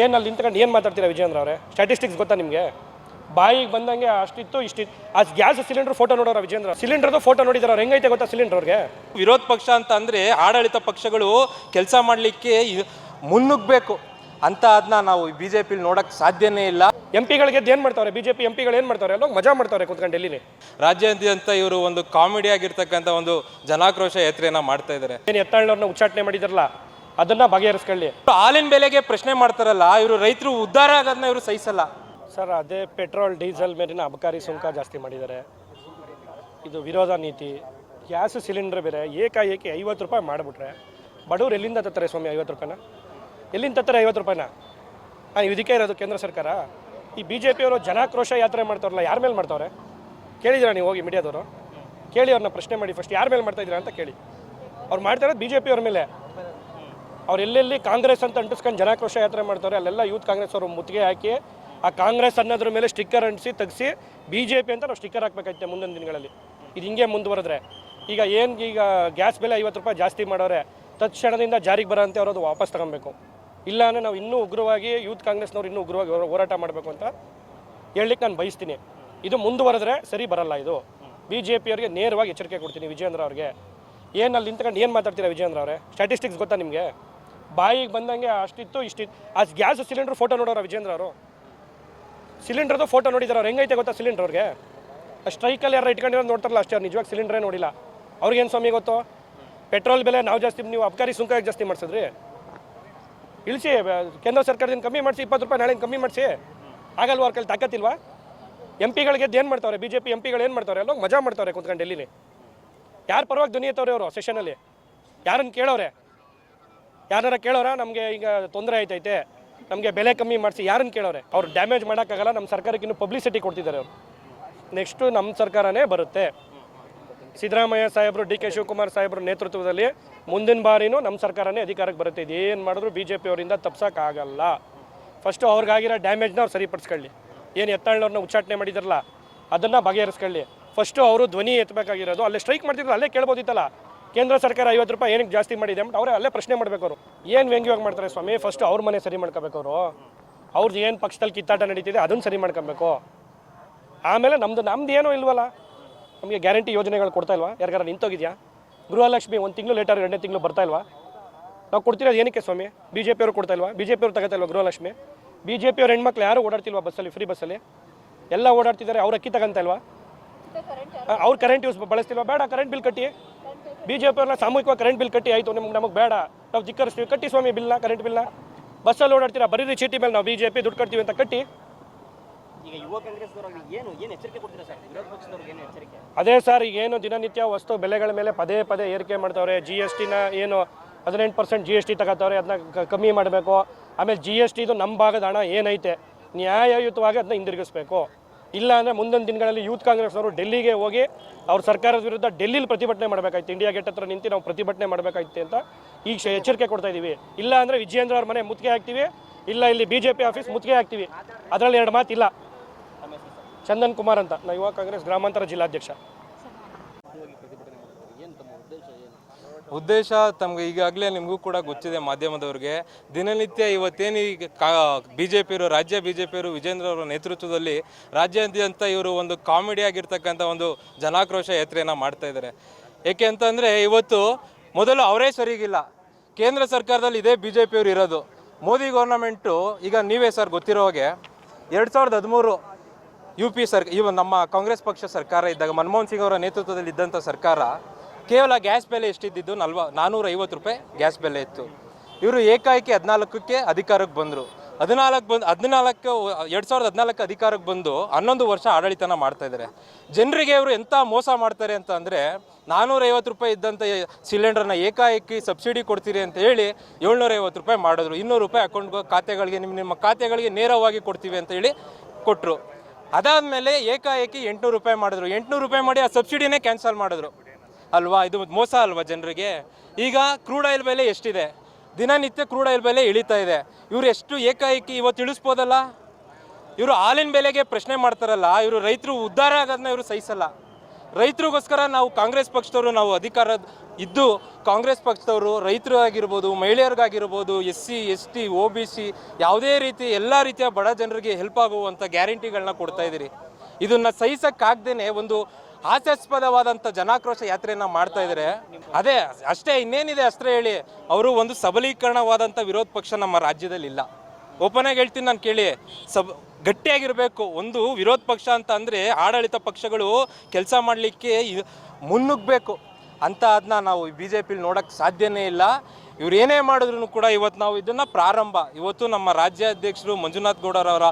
ಏನು ಅಲ್ಲಿ ನಿಂತ್ಕೊಂಡು ಏನು ಮಾತಾಡ್ತೀರಾ ವಿಜೇಂದ್ರ ಅವರೇ? ಸ್ಟ್ಯಾಟಿಸ್ಟಿಕ್ಸ್ ಗೊತ್ತಾ ನಿಮಗೆ? ಬಾಯಿಗೆ ಬಂದಂಗೆ ಅಷ್ಟಿತ್ತು ಇಷ್ಟಿತ್ತು. ಆ ಗ್ಯಾಸ್ ಸಿಲಿಂಡರ್ ಫೋಟೋ ನೋಡೋರ ವಿಜೇಂದ್ರ ಸಿಲಿಂಡರ್ದು ಫೋಟೋ ನೋಡಿದಾರ ಹೆಂಗೈತೆ ಗೊತ್ತಾ ಸಿಲಿಂಡರ್ ಅವ್ರಿಗೆ? ವಿರೋಧ ಪಕ್ಷ ಅಂತ ಅಂದರೆ ಆಡಳಿತ ಪಕ್ಷಗಳು ಕೆಲಸ ಮಾಡಲಿಕ್ಕೆ ಮುನ್ನುಗ್ಬೇಕು ಅಂತ ಅದನ್ನ ನಾವು ಬಿ ಜೆ ಪಿಲಿ ನೋಡೋಕ್ಕೆ ಸಾಧ್ಯನೇ ಇಲ್ಲ. ಎಂ ಪಿಗಳಿಗೆ ಏನು ಮಾಡ್ತಾರೆ ಬಿ ಜೆ ಪಿ ಎಂ ಪಿಗಳು ಏನು ಮಾಡ್ತಾರೆ ಅಲ್ಲೋ ಮಜಾ ಮಾಡ್ತಾರೆ ಕೂತ್ಕೊಂಡು ಡೆಲ್ಲಿಲಿ ರಾಜ್ಯಾದ್ಯಂತ ಇವರು ಒಂದು ಕಾಮಿಡಿ ಆಗಿರ್ತಕ್ಕಂಥ ಒಂದು ಜನಾಕ್ರೋಶ ಯಾತ್ರೆಯನ್ನು ಮಾಡ್ತಾ ಇದ್ದಾರೆ. ಏನು ಎತ್ತಾಳವ್ರನ್ನ ಉಚ್ಚಾಟನೆ ಮಾಡಿದಾರಲ್ಲ? ಅದನ್ನ ಬಗೆಹರಿಸ್ಕೊಳ್ಳಿ. ಹಾಲಿನ ಬೆಲೆಗೆ ಪ್ರಶ್ನೆ ಮಾಡ್ತಾರಲ್ಲ, ಇವರು ರೈತರು ಉದ್ಧಾರ ಆಗೋದನ್ನ ಇವರು ಸಹಿಸಲ್ಲ. ಸರ್, ಅದೇ ಪೆಟ್ರೋಲ್, ಡೀಸೆಲ್ ಮೇಲಿನ ಅಬಕಾರಿ ಸುಂಕ ಜಾಸ್ತಿ ಮಾಡಿದ್ದಾರೆ. ಇದು ವಿರೋಧ ನೀತಿ. ಗ್ಯಾಸ್ ಸಿಲಿಂಡರ್ ಬೇರೆ ಏಕಾಏಕಿ ಐವತ್ತು ರೂಪಾಯಿ ಮಾಡಿಬಿಟ್ರೆ, ಬಡವ್ರು ಎಲ್ಲಿಂದ ತತ್ತಾರೆ ಸ್ವಾಮಿ ಐವತ್ತು ರೂಪಾಯಿನ? ಎಲ್ಲಿಂದ ತತ್ತಾರೆ ಐವತ್ತು ರೂಪಾಯಿನ? ಹಾಂ ಇದಕ್ಕೆ ಇರೋದು ಕೇಂದ್ರ ಸರ್ಕಾರ? ಈ ಬಿ ಜೆ ಪಿಯವರು ಜನಾಕ್ರೋಶ ಯಾತ್ರೆ ಮಾಡ್ತಾರಲ್ಲ ಯಾರ ಮೇಲೆ ಮಾಡ್ತಾವ್ರೆ? ಕೇಳಿದ್ದೀರಾ ನೀವು ಹೋಗಿ ಮೀಡಿಯಾದವರು? ಕೇಳಿ ಅವ್ರನ್ನ ಪ್ರಶ್ನೆ ಮಾಡಿ ಫಸ್ಟ್ ಯಾರ ಮೇಲೆ ಮಾಡ್ತಾ ಇದ್ದೀರಾ ಅಂತ ಕೇಳಿ. ಅವ್ರು ಮಾಡ್ತಾ ಇರೋದು ಬಿ ಜೆ ಮೇಲೆ. ಅವ್ರು ಎಲ್ಲೆಲ್ಲಿ ಕಾಂಗ್ರೆಸ್ ಅಂತ ಅಂಟಿಸ್ಕೊಂಡು ಜನಾಕ್ರೋಶ ಯಾತ್ರೆ ಮಾಡ್ತಾರೆ, ಅಲ್ಲೆಲ್ಲ ಯೂತ್ ಕಾಂಗ್ರೆಸ್ ಅವರು ಮುತ್ತಿಗೆ ಹಾಕಿ ಆ ಕಾಂಗ್ರೆಸ್ ಅನ್ನೋದ್ರ ಮೇಲೆ ಸ್ಟಿಕ್ಕರ್ ಅಂಟಿಸಿ ತೆಗೆಸಿ ಬಿ ಜೆ ಪಿ ಅಂತ ನಾವು ಸ್ಟಿಕ್ಕರ್ ಹಾಕ್ಬೇಕಾಯ್ತೆ ಮುಂದಿನ ದಿನಗಳಲ್ಲಿ. ಇದು ಹಿಂಗೆ ಮುಂದುವರೆದ್ರೆ. ಈಗ ಏನು ಈಗ ಗ್ಯಾಸ್ ಬೆಲೆ ಐವತ್ತು ರೂಪಾಯಿ ಜಾಸ್ತಿ ಮಾಡೋರೆ, ತತ್ಕ್ಷಣದಿಂದ ಜಾರಿಗೆ ಬರೋಂತೆ ಅವರದು ವಾಪಸ್ ತಗೊಬೇಕು. ಇಲ್ಲ ಅಂದರೆ ನಾವು ಇನ್ನೂ ಉಗ್ರವಾಗಿ ಯೂತ್ ಕಾಂಗ್ರೆಸ್ನವ್ರು ಇನ್ನೂ ಉಗ್ರವಾಗಿ ಹೋರಾಟ ಮಾಡಬೇಕು ಅಂತ ಹೇಳಲಿಕ್ಕೆ ನಾನು ಬಯಸ್ತೀನಿ. ಇದು ಮುಂದುವರೆದ್ರೆ ಸರಿ ಬರಲ್ಲ ಇದು. ಬಿ ಜೆ ಪಿಯವ್ರಿಗೆ ನೇರವಾಗಿ ಎಚ್ಚರಿಕೆ ಕೊಡ್ತೀನಿ ವಿಜೇಂದ್ರ ಅವ್ರಿಗೆ. ಏನು ಅಲ್ಲಿ ನಿಂತ್ಕೊಂಡು ಏನು ಮಾತಾಡ್ತೀರಾ ವಿಜೇಂದ್ರ ಅವರೇ? ಸ್ಟ್ಯಾಟಿಸ್ಟಿಕ್ಸ್ ಗೊತ್ತಾ ನಿಮಗೆ? ಬಾಯಿಗೆ ಬಂದಂಗೆ ಅಷ್ಟಿತ್ತು, ಇಷ್ಟಿತ್ತು. ಆ ಗ್ಯಾಸ್ ಸಿಲಿಂಡರ್ ಫೋಟೋ ನೋಡೋರ ವಿಜೇಂದ್ರ ಅವರು? ಸಿಲಿಂಡರ್ದು ಫೋಟೋ ನೋಡಿದಾರೆ, ಅವ್ರು ಹೆಂಗೈತೆ ಗೊತ್ತಾ ಸಿಲಿಂಡರ್ ಅವ್ರಿಗೆ? ಸ್ಟ್ರೈಕಲ್ಲಿ ಯಾರು ಇಟ್ಕೊಂಡಿರೋ ನೋಡ್ತಾರಲ್ಲ ಅಷ್ಟೇ, ಅವ್ರು ನಿಜವಾಗಿ ಸಿಲಿಂಡ್ರೇ ನೋಡಿಲ್ಲ. ಅವ್ರಿಗೇನು ಸ್ವಾಮಿ ಗೊತ್ತು? ಪೆಟ್ರೋಲ್ ಬೆಲೆ ನಾವು ಜಾಸ್ತಿ, ನೀವು ಅಬ್ಕಾರಿ ಸುಂಕ ಜಾಸ್ತಿ ಮಾಡಿಸಿದ್ರಿ? ಇಳಿಸಿ, ಕೇಂದ್ರ ಸರ್ಕಾರದಿಂದ ಕಮ್ಮಿ ಮಾಡಿಸಿ, ಇಪ್ಪತ್ತು ರೂಪಾಯಿ ನಾಳೆ ಕಮ್ಮಿ ಮಾಡಿಸಿ. ಆಗಲ್ವಾ ಅವ್ರ ಕೈಲಿ ತಾಕತ್ತಿಲ್ವಾ? ಎಂ ಪಿಗಳಿಗೆ ಏನು ಮಾಡ್ತಾವ್ರೆ? ಬಿ ಜೆ ಪಿ ಎಂ ಪಿಗಳು ಏನು ಮಾಡ್ತಾವ್ರೆ? ಅಲ್ಲೋಗಿ ಮಜಾ ಮಾಡ್ತಾವ್ರೆ ಕುತ್ಕೊಂಡು ಡೆಲ್ಲಿಲಿ. ಯಾರು ಪರವಾಗಿ ಧ್ವನಿ ಅವರು ಸೆಷನಲ್ಲಿ ಯಾರನ್ನು ಕೇಳೋರೆ ಯಾರನ್ನಾರ ಕೇಳೋರ, ನಮಗೆ ಈಗ ತೊಂದರೆ ಆಯ್ತೈತೆ, ನಮಗೆ ಬೆಲೆ ಕಮ್ಮಿ ಮಾಡಿಸಿ ಯಾರನ್ನು ಕೇಳೋರೆ, ಅವ್ರು ಡ್ಯಾಮೇಜ್ ಮಾಡೋಕ್ಕಾಗಲ್ಲ ನಮ್ಮ ಸರ್ಕಾರಕ್ಕೆ ಇನ್ನೂ ಪಬ್ಲಿಸಿಟಿ ಕೊಡ್ತಿದ್ದಾರೆ ಅವರು. ನೆಕ್ಸ್ಟು ನಮ್ಮ ಸರ್ಕಾರನೇ ಬರುತ್ತೆ. ಸಿದ್ದರಾಮಯ್ಯ ಸಾಹೇಬರು, ಡಿ ಕೆ ಶಿವಕುಮಾರ್ ಸಾಹೇಬ್ರ ನೇತೃತ್ವದಲ್ಲಿ ಮುಂದಿನ ಬಾರಿನೂ ನಮ್ಮ ಸರ್ಕಾರನೇ ಅಧಿಕಾರಕ್ಕೆ ಬರುತ್ತೆ. ಇದೇನು ಮಾಡಿದ್ರು ಬಿ ಜೆ ಪಿಯವರಿಂದ ತಪ್ಸೋಕ್ಕಾಗಲ್ಲ. ಫಸ್ಟು ಅವ್ರಿಗಾಗಿರೋ ಡ್ಯಾಮೇಜ್ನ ಅವ್ರು ಸರಿಪಡಿಸ್ಕೊಳ್ಳಿ. ಏನು ಎತ್ತಾಳವ್ರನ್ನ ಉಚ್ಚಾಟನೆ ಮಾಡಿದಾರಲ್ಲ, ಅದನ್ನು ಬಗೆಹರಿಸ್ಕೊಳ್ಳಿ. ಫಸ್ಟು ಅವರು ಧ್ವನಿ ಎತ್ತಬೇಕಾಗಿರೋದು ಅಲ್ಲೇ ಸ್ಟ್ರೈಕ್ ಮಾಡ್ತಿದ್ರು, ಅಲ್ಲೇ ಕೇಳ್ಬೋದಿತ್ತಲ್ಲ. ಕೇಂದ್ರ ಸರ್ಕಾರ ಐವತ್ತು ರೂಪಾಯಿ ಏನಕ್ಕೆ ಜಾಸ್ತಿ ಮಾಡಿದೆ ಅಂತ ಅವರೇ ಅಲ್ಲೇ ಪ್ರಶ್ನೆ ಮಾಡಬೇಕು ಅವರು. ಏನು ವ್ಯಂಗ್ಯವಾಗಿ ಮಾಡ್ತಾರೆ ಸ್ವಾಮಿ? ಫಸ್ಟ್ ಅವ್ರ ಮನೆ ಸರಿ ಮಾಡ್ಕೋಬೇಕು ಅವರು. ಅವ್ರದ್ದು ಏನು ಪಕ್ಷದಲ್ಲಿ ಕಿತ್ತಾಟ ನಡೀತಿದೆ ಅದನ್ನು ಸರಿ ಮಾಡ್ಕೋಬೇಕು. ಆಮೇಲೆ ನಮ್ದು ನಮ್ದು ಏನೂ ಇಲ್ವಲ್ಲ? ನಮಗೆ ಗ್ಯಾರಂಟಿ ಯೋಜನೆಗಳು ಕೊಡ್ತಾ ಇಲ್ವಾ? ಯಾರಿಗಾರ ನಿಂತೋಗಿದೆಯಾ? ಗೃಹಲಕ್ಷ್ಮಿ ಒಂದು ತಿಂಗಳು ಲೇಟರ್ ಎರಡನೇ ತಿಂಗಳು ಬರ್ತಾ ಇಲ್ವಾ? ನಾವು ಕೊಡ್ತಿರೋದು ಏನಕ್ಕೆ ಸ್ವಾಮಿ? ಬಿ ಜೆ ಪಿಯವರು ಕೊಡ್ತಾ ಇಲ್ವಾ? ಬಿ ಜೆ ಪಿಯವರು ತಗೋತಾ ಇಲ್ವಾ ಗೃಹಲಕ್ಷ್ಮಿ? ಬಿ ಜೆ ಪಿಯವ್ರ ಹೆಣ್ಮಕ್ಳು ಯಾರು ಓಡಾಡ್ತಿಲ್ವಾ ಬಸ್ಸಲ್ಲಿ ಫ್ರೀ ಬಸ್ಸಲ್ಲಿ ಎಲ್ಲ ಓಡಾಡ್ತಿದ್ದಾರೆ ಅವ್ರ ಅಕ್ಕಿ ತಗೊಂತ ಇಲ್ವಾ? ಅವ್ರು ಕರೆಂಟ್ ಯೂಸ್ ಬಳಸ್ತಿಲ್ವಾ? ಬೇಡ ಕರೆಂಟ್ ಬಿಲ್ ಕಟ್ಟಿ. ಬಿ ಜೆ ಪಿಯವ್ರನ್ನ ಸಾಮೂಹಿಕವಾಗಿ ಕರೆಂಟ್ ಬಿಲ್ ಕಟ್ಟಿ ಆಯಿತು ನಿಮ್ಗೆ ನಮಗೆ ಬೇಡ. ನಾವು ಧಿಕ್ಕರಿಸ್ತೀವಿ ಕಟ್ಟಿ ಸ್ವಾಮಿ ಬಿಲ್ನ ಕರೆಂಟ್ ಬಿಲ್ನ ಬಸ್ಸಲ್ಲಿ ಓಡಾಡ್ತೀರಾ ಬರೀ ಚೀಟಿ ಮೇಲೆ ನಾವು ಬಿ ಜೆ ಪಿ ದುಡ್ಡು ಕಟ್ತೀವಿ ಅಂತ ಕಟ್ಟಿ. ಅದೇ ಸರ್ ಈಗ ಏನು ದಿನನಿತ್ಯ ವಸ್ತು ಬೆಲೆಗಳ ಮೇಲೆ ಪದೇ ಪದೇ ಏರಿಕೆ ಮಾಡ್ತಾವ್ರೆ. ಜಿ ಎಸ್ ಟಿನ ಏನು ಹದಿನೆಂಟು ಪರ್ಸೆಂಟ್ ಜಿ ಎಸ್ ಟಿ ತಗೋತಾವ್ರೆ ಅದನ್ನ ಕಮ್ಮಿ ಮಾಡಬೇಕು. ಆಮೇಲೆ ಜಿ ಎಸ್ ಟಿದು ನಮ್ಮ ಭಾಗದ ಹಣ ಏನೈತೆ? ನ್ಯಾಯಯುತವಾಗಿ ಅದನ್ನ ಹಿಂದಿರುಗಿಸ್ಬೇಕು. ಇಲ್ಲ ಅಂದರೆ ಮುಂದಿನ ದಿನಗಳಲ್ಲಿ ಯೂತ್ ಕಾಂಗ್ರೆಸ್ನವರು ಡೆಲ್ಲಿಗೆ ಹೋಗಿ ಅವ್ರ ಸರ್ಕಾರದ ವಿರುದ್ಧ ಡೆಲ್ಲಿಲಿ ಪ್ರತಿಭಟನೆ ಮಾಡಬೇಕಾಯ್ತು. ಇಂಡಿಯಾ ಗೇಟ್ ಹತ್ರ ನಿಂತು ನಾವು ಪ್ರತಿಭಟನೆ ಮಾಡಬೇಕಾಯ್ತು ಅಂತ ಈಗ ಎಚ್ಚರಿಕೆ ಕೊಡ್ತಾ ಇದ್ದೀವಿ ಇಲ್ಲ ಅಂದರೆ ವಿಜಯೇಂದ್ರ ಅವ್ರ ಮನೆ ಮುತ್ತಿಗೆ ಹಾಕ್ತೀವಿ. ಇಲ್ಲ ಇಲ್ಲಿ ಬಿ ಜೆ ಪಿ ಆಫೀಸ್ ಮುತ್ತಿಗೆ ಹಾಕ್ತೀವಿ. ಅದರಲ್ಲಿ ಎರಡು ಮಾತಿಲ್ಲ. ಚಂದನ್ ಕುಮಾರ್ ಅಂತ. ನಾ ಯುವ ಕಾಂಗ್ರೆಸ್ ಗ್ರಾಮಾಂತರ ಜಿಲ್ಲಾಧ್ಯಕ್ಷ. ಉದ್ದೇಶ ತಮ್ಗೆ ಈಗಾಗಲೇ ನಿಮಗೂ ಕೂಡ ಗೊತ್ತಿದೆ ಮಾಧ್ಯಮದವ್ರಿಗೆ. ದಿನನಿತ್ಯ ಇವತ್ತೇನು ಈಗ ಕಾ ಬಿ ಜೆ ಪಿಯವರು ರಾಜ್ಯ ಬಿ ಜೆ ಪಿಯವರು ವಿಜೇಂದ್ರ ಅವರ ನೇತೃತ್ವದಲ್ಲಿ ರಾಜ್ಯಾದ್ಯಂತ ಇವರು ಒಂದು ಕಾಮಿಡಿ ಆಗಿರ್ತಕ್ಕಂಥ ಒಂದು ಜನಾಕ್ರೋಶ ಯಾತ್ರೆಯನ್ನು ಮಾಡ್ತಾ ಇದ್ದಾರೆ. ಏಕೆ ಅಂತಂದರೆ ಇವತ್ತು ಮೊದಲು ಅವರೇ ಸರಿಗಿಲ್ಲ. ಕೇಂದ್ರ ಸರ್ಕಾರದಲ್ಲಿ ಇದೇ ಬಿ ಜೆ ಪಿಯವರು ಇರೋದು. ಮೋದಿ ಗೌರ್ನಮೆಂಟು, ಈಗ ನೀವೇ ಸರ್ ಗೊತ್ತಿರೋ ಹಾಗೆ ಎರಡು ಸಾವಿರದ ಹದಿಮೂರು ಯು ಪಿ ಸರ್ ಇವ ನಮ್ಮ ಕಾಂಗ್ರೆಸ್ ಪಕ್ಷ ಸರ್ಕಾರ ಇದ್ದಾಗ ಮನಮೋಹನ್ ಸಿಂಗ್ ಅವರ ನೇತೃತ್ವದಲ್ಲಿ ಇದ್ದಂಥ ಸರ್ಕಾರ ಕೇವಲ ಗ್ಯಾಸ್ ಬೆಲೆ ಎಷ್ಟಿದ್ದಿದ್ದು ನಲ್ವ ನಾನ್ನೂರ ಐವತ್ತು ರೂಪಾಯಿ ಗ್ಯಾಸ್ ಬೆಲೆ ಇತ್ತು. ಇವರು ಏಕಾಏಕಿ ಹದಿನಾಲ್ಕಕ್ಕೆ ಅಧಿಕಾರಕ್ಕೆ ಬಂದರು. ಹದಿನಾಲ್ಕು ಬಂದು ಹದಿನಾಲ್ಕು, ಎರಡು ಸಾವಿರದ ಹದಿನಾಲ್ಕು ಅಧಿಕಾರಕ್ಕೆ ಬಂದು ಹನ್ನೊಂದು ವರ್ಷ ಆಡಳಿತನ ಮಾಡ್ತಾ ಇದ್ದಾರೆ ಜನರಿಗೆ ಇವರು ಎಂಥ ಮೋಸ ಮಾಡ್ತಾರೆ ಅಂತ ಅಂದರೆ ನಾನ್ನೂರೈವತ್ತು ರೂಪಾಯಿ ಇದ್ದಂಥ ಸಿಲಿಂಡರ್ನ ಏಕಾಏಕಿ ಸಬ್ಸಿಡಿ ಕೊಡ್ತೀರಿ ಅಂತ ಹೇಳಿ ಏಳ್ನೂರೈವತ್ತು ರೂಪಾಯಿ ಮಾಡಿದ್ರು. ಇನ್ನೂರು ರೂಪಾಯಿ ಅಕೌಂಟ್ ಖಾತೆಗಳಿಗೆ ನಿಮ್ಮ ನಿಮ್ಮ ಖಾತೆಗಳಿಗೆ ನೇರವಾಗಿ ಕೊಡ್ತೀವಿ ಅಂತ ಹೇಳಿ ಕೊಟ್ಟರು ಅದಾದಮೇಲೆ ಏಕಾಏಕಿ ಎಂಟುನೂರು ರೂಪಾಯಿ ಮಾಡಿದ್ರು. ಎಂಟುನೂರು ರೂಪಾಯಿ ಮಾಡಿ ಆ ಸಬ್ಸಿಡಿನೇ ಕ್ಯಾನ್ಸಲ್ ಮಾಡಿದ್ರು. ಅಲ್ವಾ? ಇದು ಮೋಸ ಅಲ್ವಾ ಜನರಿಗೆ? ಈಗ ಕ್ರೂಡ್ ಆಯಿಲ್ ಬೆಲೆ ಎಷ್ಟಿದೆ? ದಿನನಿತ್ಯ ಕ್ರೂಡ್ ಆಯಿಲ್ ಬೆಲೆ ಇಳಿತಾ ಇದೆ. ಇವರು ಎಷ್ಟು ಏಕಾಏಕಿ ಇವತ್ತು ಇಳಿಸ್ಬೋದಲ್ಲ? ಇವರು ಹಾಲಿನ ಬೆಲೆಗೆ ಪ್ರಶ್ನೆ ಮಾಡ್ತಾರಲ್ಲ, ಇವರು ರೈತರು ಉದ್ಧಾರ ಆಗೋದನ್ನ ಇವರು ಸಹಿಸಲ್ಲ. ರೈತರಿಗೋಸ್ಕರ ನಾವು ಕಾಂಗ್ರೆಸ್ ಪಕ್ಷದವರು, ನಾವು ಅಧಿಕಾರ ಇದ್ದು ಕಾಂಗ್ರೆಸ್ ಪಕ್ಷದವರು ರೈತರು ಆಗಿರ್ಬೋದು, ಮಹಿಳೆಯರಿಗಾಗಿರ್ಬೋದು S C S T O B C ಯಾವುದೇ ರೀತಿ ಎಲ್ಲ ರೀತಿಯ ಬಡ ಜನರಿಗೆ ಹೆಲ್ಪ್ ಆಗುವಂಥ ಗ್ಯಾರಂಟಿಗಳನ್ನ ಕೊಡ್ತಾ ಇದ್ದೀರಿ. ಇದನ್ನು ಸಹಿಸೋಕ್ಕಾಗ್ದೇ ಒಂದು ಹಾಸ್ಯಾಸ್ಪದವಾದಂಥ ಜನಾಕ್ರೋಶ ಯಾತ್ರೆಯನ್ನ ಮಾಡ್ತಾ ಇದ್ದಾರೆ ಅದೇ, ಅಷ್ಟೇ ಇನ್ನೇನಿದೆ ಅಷ್ಟೇ ಹೇಳಿ, ಅವರು ಒಂದು ಸಬಲೀಕರಣವಾದಂಥ ವಿರೋಧ ಪಕ್ಷ ನಮ್ಮ ರಾಜ್ಯದಲ್ಲಿ ಇಲ್ಲ. ಓಪನ್ ಆಗಿ ಹೇಳ್ತೀನಿ ನಾನು ಕೇಳಿ, ಸಬ್, ಗಟ್ಟಿಯಾಗಿರಬೇಕು. ಒಂದು ವಿರೋಧ ಪಕ್ಷ ಅಂತ ಅಂದರೆ ಆಡಳಿತ ಪಕ್ಷಗಳು ಕೆಲಸ ಮಾಡಲಿಕ್ಕೆ ಮುನ್ನುಗ್ಗಬೇಕು. ಅಂತ ಅದನ್ನ ನಾವು ಬಿ ಜೆ ಪಿಲಿ ನೋಡೋಕ್ಕೆ ಸಾಧ್ಯನೇ ಇಲ್ಲ. ಇವ್ರು ಏನೇ ಮಾಡಿದ್ರು ಕೂಡ ಇವತ್ತು ನಾವು ಇದನ್ನು ಪ್ರಾರಂಭ. ಇವತ್ತು ನಮ್ಮ ರಾಜ್ಯಾಧ್ಯಕ್ಷರು ಮಂಜುನಾಥ್ ಗೌಡರವರ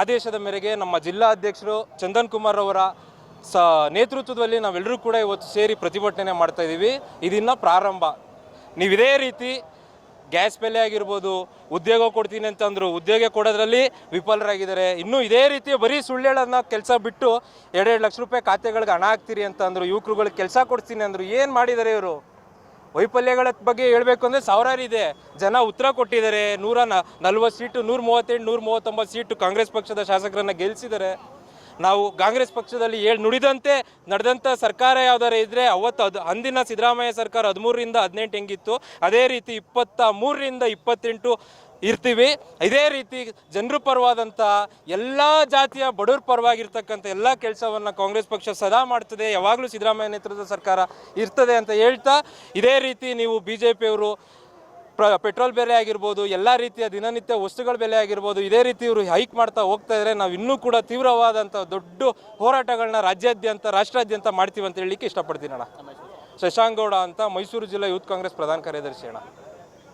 ಆದೇಶದ ಮೇರೆಗೆ ನಮ್ಮ ಜಿಲ್ಲಾ ಅಧ್ಯಕ್ಷರು ಚಂದನ್ ಕುಮಾರ್ ಅವರ ಸ ನೇತೃತ್ವದಲ್ಲಿ ನಾವೆಲ್ಲರೂ ಕೂಡ ಇವತ್ತು ಸೇರಿ ಪ್ರತಿಭಟನೆ ಮಾಡ್ತಾ ಇದ್ದೀವಿ. ಇದನ್ನು ಪ್ರಾರಂಭ. ನೀವು ಇದೇ ರೀತಿ ಗ್ಯಾಸ್ ಬೆಲೆ ಆಗಿರ್ಬೋದು, ಉದ್ಯೋಗ ಕೊಡ್ತೀನಿ ಅಂತಂದ್ರು ಉದ್ಯೋಗ ಕೊಡೋದ್ರಲ್ಲಿ ವಿಫಲರಾಗಿದ್ದಾರೆ. ಇನ್ನೂ ಇದೇ ರೀತಿ ಬರೀ ಸುಳ್ಳು ಕೆಲಸ ಬಿಟ್ಟು ಎರಡೆರಡು ಲಕ್ಷ ರೂಪಾಯಿ ಖಾತೆಗಳಿಗೆ ಹಣ ಹಾಕ್ತೀರಿ ಅಂತ ಅಂದರು ಯುವಕರುಗಳಿಗೆ ಕೆಲಸ ಕೊಡ್ತೀನಿ ಅಂದರು ಏನು ಮಾಡಿದ್ದಾರೆ ಇವರು? ವೈಫಲ್ಯಗಳ ಬಗ್ಗೆ ಹೇಳಬೇಕು ಅಂದರೆ ಸಾವಿರಾರು ಇದೆ. ಜನ ಉತ್ತರ ಕೊಟ್ಟಿದ್ದಾರೆ. ನೂರ ನಲ್ವತ್ತು ಸೀಟು, ನೂರ ಮೂವತ್ತೆಂಟು, ನೂರ ಮೂವತ್ತೊಂಬತ್ತು ಸೀಟು ಕಾಂಗ್ರೆಸ್ ಪಕ್ಷದ ಶಾಸಕರನ್ನ ಗೆಲ್ಲಿಸಿದ್ದಾರೆ ನಾವು ಕಾಂಗ್ರೆಸ್ ಪಕ್ಷದಲ್ಲಿ ಹೇಳಿ ನುಡಿದಂತೆ ನಡೆದಂಥ ಸರ್ಕಾರ ಯಾವ್ದಾರ ಇದ್ದರೆ ಅವತ್ತು ಅದು ಅಂದಿನ ಸಿದ್ದರಾಮಯ್ಯ ಸರ್ಕಾರ ಹದಿಮೂರರಿಂದ ಹದಿನೆಂಟು ಹೆಂಗಿತ್ತು, ಅದೇ ರೀತಿ ಇಪ್ಪತ್ತ ಮೂರರಿಂದ ಇಪ್ಪತ್ತೆಂಟು ಇರ್ತೀವಿ. ಇದೇ ರೀತಿ ಜನರ ಪರವಾದಂಥ ಎಲ್ಲ ಜಾತಿಯ ಬಡವ್ರ ಪರವಾಗಿರ್ತಕ್ಕಂಥ ಎಲ್ಲ ಕೆಲಸವನ್ನು ಕಾಂಗ್ರೆಸ್ ಪಕ್ಷ ಸದಾ ಮಾಡ್ತದೆ, ಯಾವಾಗಲೂ ಸಿದ್ದರಾಮಯ್ಯ ನೇತೃತ್ವದ ಸರ್ಕಾರ ಇರ್ತದೆ ಅಂತ ಹೇಳ್ತಾ, ಇದೇ ರೀತಿ ನೀವು ಬಿ ಜೆ ಪಿಯವರು ಪ್ರ ಪೆಟ್ರೋಲ್ ಬೆಲೆ ಆಗಿರ್ಬೋದು, ಎಲ್ಲ ರೀತಿಯ ದಿನನಿತ್ಯ ವಸ್ತುಗಳ ಬೆಲೆ ಆಗಿರ್ಬೋದು, ಇದೇ ರೀತಿ ಇವರು ಹೈಕ್ ಮಾಡ್ತಾ ಹೋಗ್ತಾ ಇದ್ರೆ ನಾವು ಇನ್ನೂ ಕೂಡ ತೀವ್ರವಾದಂಥ ದೊಡ್ಡ ಹೋರಾಟಗಳನ್ನ ರಾಜ್ಯಾದ್ಯಂತ, ರಾಷ್ಟ್ರಾದ್ಯಂತ ಮಾಡ್ತೀವಿ ಅಂತ ಹೇಳಲಿಕ್ಕೆ ಇಷ್ಟಪಡ್ತೀನಿ ಅಣ್ಣ. ಶಶಾಂಕ್ ಅಂತ ಮೈಸೂರು ಜಿಲ್ಲಾ ಯೂತ್ ಕಾಂಗ್ರೆಸ್ ಪ್ರಧಾನ ಕಾರ್ಯದರ್ಶಿ ಅಣ್ಣ.